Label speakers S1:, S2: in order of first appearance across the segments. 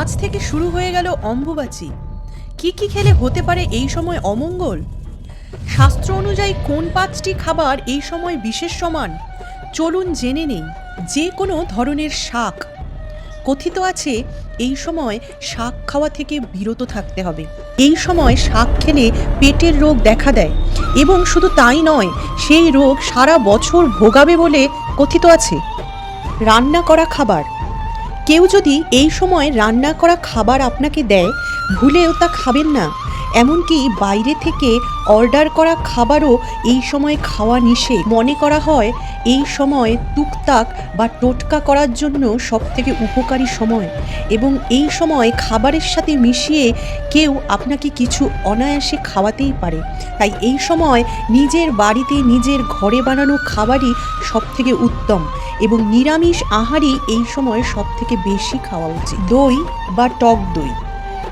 S1: আজ থেকে শুরু হয়ে গেল অম্বুবাচী। কি কি খেলে হতে পারে এই সময় অমঙ্গল? শাস্ত্র অনুযায়ী কোন পাঁচটি খাবার এই সময় বিশেষ সমান? চলুন জেনে নেই, যে কোনো ধরনের শাক। কথিত আছে, এই সময় শাক খাওয়া থেকে বিরত থাকতে হবে। এই সময় শাক খেলে পেটের রোগ দেখা দেয় এবং শুধু তাই নয়, সেই রোগ সারা বছর ভোগাবে বলে কথিত আছে। রান্না করা খাবার কেউ যদি এই সময় রান্না করা খাবার আপনাকে দেয়, ভুলেও তা খাবেন না। এমনকি বাইরে থেকে অর্ডার করা খাবারও এই সময় খাওয়া নিষেধ। মনে করা হয়, এই সময় টুকটাক বা টোটকা করার জন্য সবথেকে উপকারী সময় এবং এই সময় খাবারের সাথে মিশিয়ে কেউ আপনাকে কিছু অনায়াসে খাওয়াতেই পারে। তাই এই সময় নিজের বাড়িতে নিজের ঘরে বানানো খাবারই সবথেকে উত্তম। এবং নিরামিষ আহারই এই সময় সবথেকে বেশি খাওয়া উচিত। দই বা টক দই।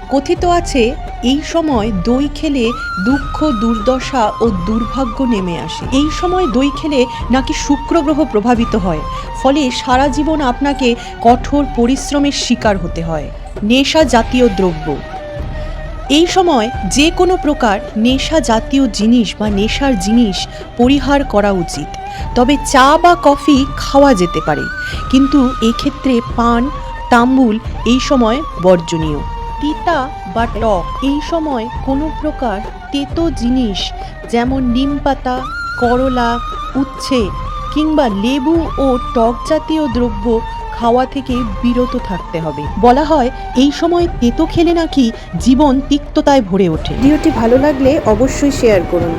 S1: কথিত আছে, এই সময় দই খেলে দুঃখ, দুর্দশা ও দুর্ভাগ্য নেমে আসে। এই সময় দই খেলে নাকি শুক্র গ্রহ প্রভাবিত হয়, ফলে সারা জীবন আপনাকে কঠোর পরিশ্রমের শিকার হতে হয়। নেশা জাতীয় দ্রব্য। এই সময় যে কোনো প্রকার নেশা জাতীয় জিনিস বা নেশার জিনিস পরিহার করা উচিত। তবে চা বা কফি খাওয়া যেতে পারে। কিন্তু এক্ষেত্রে পান, তাম্বুল এই সময় বর্জনীয়। তিতা বা টক এই সময় কোনো প্রকার তেতো জিনিস যেমন নিম পাতা, করলা, উচ্ছে কিংবা লেবু ও টক জাতীয় দ্রব্য খাওয়া থেকে বিরত থাকতে হবে। বলা হয়, এই সময় তেতো খেলে নাকি জীবন তিক্ততায় ভরে ওঠে।
S2: ভিডিওটি ভালো লাগলে অবশ্যই শেয়ার করুন।